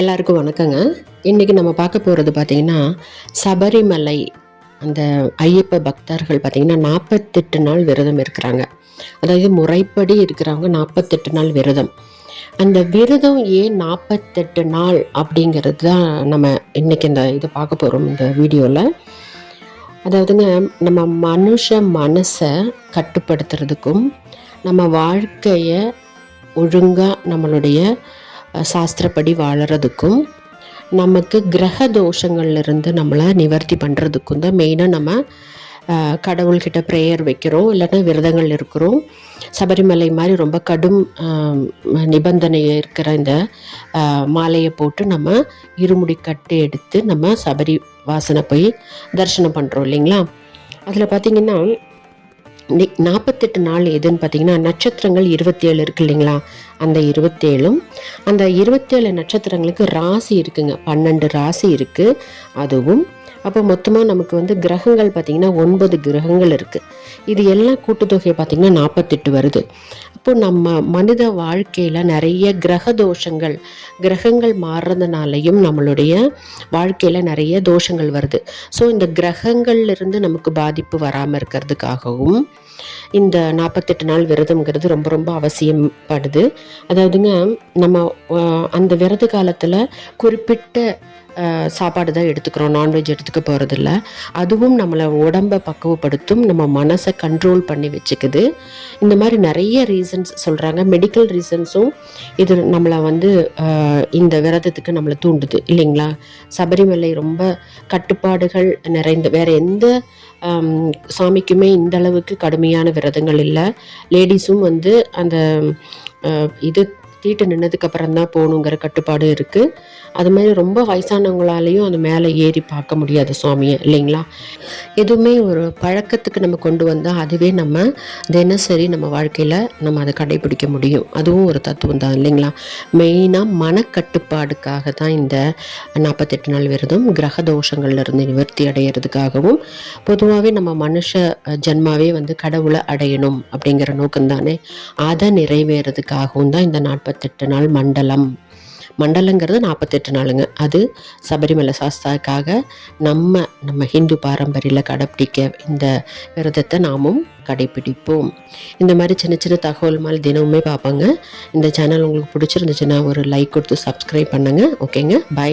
எல்லாருக்கும் வணக்கங்க. இன்றைக்கி நம்ம பார்க்க போகிறது பார்த்திங்கன்னா சபரிமலை அந்த ஐயப்ப பக்தர்கள் பார்த்திங்கன்னா நாற்பத்தெட்டு நாள் விரதம் இருக்கிறாங்க. அதாவது முறைப்படி இருக்கிறவங்க நாற்பத்தெட்டு நாள் விரதம். அந்த விரதம் ஏன் நாற்பத்தெட்டு நாள் அப்படிங்கிறது தான் நம்ம இன்றைக்கி இந்த இதை பார்க்க போகிறோம் இந்த வீடியோவில் அதாவதுங்க நம்ம மனுஷ மனசை கட்டுப்படுத்துறதுக்கும் நம்ம வாழ்க்கையை ஒழுங்காக நம்மளுடைய சாஸ்திரப்படி வாழறதுக்கும் நமக்கு கிரக தோஷங்கள்லேருந்து நம்மளை நிவர்த்தி பண்ணுறதுக்கும் தான் மெயினாக நம்ம கடவுள்கிட்ட ப்ரேயர் வைக்கிறோம் இல்லைன்னா விரதங்கள் இருக்கிறோம். சபரிமலை மாதிரி ரொம்ப கடும் நிபந்தனை இருக்கிற இந்த மாலையை போட்டு நம்ம இருமுடி கட்டு எடுத்து நம்ம சபரி வாசனை போய் தரிசனம் பண்ணுறோம் இல்லைங்களா? அதில் பார்த்தீங்கன்னா நாற்பத்தெட்டு நாள் எதுன்னு பார்த்தீங்கன்னா நட்சத்திரங்கள் இருபத்தேழு இருக்கு இல்லைங்களா? அந்த இருபத்தேழும். அந்த இருபத்தேழு நட்சத்திரங்களுக்கு ராசி இருக்குங்க. பன்னெண்டு ராசி இருக்குது அதுவும் அப்போ மொத்தமாக நமக்கு வந்து கிரகங்கள் பார்த்திங்கன்னா ஒன்பது கிரகங்கள் இருக்குது இது எல்லாம் கூட்டுத்தொகையை பார்த்திங்கன்னா நாற்பத்தெட்டு வருது. அப்போது நம்ம மனித வாழ்க்கையில் நிறைய கிரக தோஷங்கள் கிரகங்கள் மாறுறதுனாலையும் நம்மளுடைய வாழ்க்கையில் நிறைய தோஷங்கள் வருது. ஸோ இந்த கிரகங்கள்லேருந்து நமக்கு பாதிப்பு வராமல் இருக்கிறதுக்காகவும் இந்த நாற்பத்தெட்டு நாள் விரதம்ங்கிறது ரொம்ப ரொம்ப அவசியப்படுது. அதாவதுங்க நம்ம அந்த விரத காலத்தில் குறிப்பிட்ட சாப்பாடு தான் எடுத்துக்கிறோம். நான்வெஜ் எடுத்துக்க போகிறதில்ல அதுவும் நம்மளை உடம்பை பக்குவப்படுத்தும் நம்ம மனசை கண்ட்ரோல் பண்ணி வச்சுக்குது. இந்த மாதிரி நிறைய ரீசன்ஸ் சொல்கிறாங்க மெடிக்கல் ரீசன்ஸும் இது நம்மளை வந்து இந்த விரதத்துக்கு நம்மளை தூண்டுது. இல்லைங்களா? சபரிமலை ரொம்ப கட்டுப்பாடுகள் நிறைந்த வேற எந்த சாமிக்குமே இந்த அளவுக்கு கடுமையான விரதங்கள் இல்லை. லேடிஸும் வந்து அந்த இது தீட்டு நின்னதுக்கு அப்புறம் தான் போகணுங்கிற கட்டுப்பாடு இருக்குது அது மாதிரி ரொம்ப வயசானவங்களாலையும் அது மேலே ஏறி பார்க்க முடியாது சுவாமியை இல்லைங்களா? எதுவுமே ஒரு பழக்கத்துக்கு நம்ம கொண்டு வந்தால் அதுவே நம்ம தினசரி நம்ம வாழ்க்கையில் நம்ம அதை கடைபிடிக்க முடியும். அதுவும் ஒரு தத்துவம் தான் இல்லைங்களா? மெயினாக மனக்கட்டுப்பாடுக்காக தான் இந்த நாற்பத்தெட்டு நாள் விரதம் கிரக தோஷங்கள்லேருந்து நிவர்த்தி அடையிறதுக்காகவும் பொதுவாகவே நம்ம மனுஷ ஜென்மாவே வந்து கடவுளை அடையணும் அப்படிங்கிற நோக்கம் தானே அதை நிறைவேறதுக்காகவும் தான் இந்த நாற்பத்தெட்டு நாள் மண்டலம். மண்டலங்கிறது நாற்பத்தெட்டு நாளுங்க. அது சபரிமலை சாஸ்தாக்காக நம்ம நம்ம ஹிந்து பாரம்பரியில் கடைப்பிடிக்க இந்த விரதத்தை நாமும் கடைப்பிடிப்போம். இந்த மாதிரி சின்ன சின்ன தகவல் மாதிரி தினமுமே பார்ப்பாங்க. இந்த சேனல் உங்களுக்கு பிடிச்சிருந்துச்சுன்னா ஒரு லைக் கொடுத்து சப்ஸ்கிரைப் பண்ணுங்க. ஓகேங்க. பை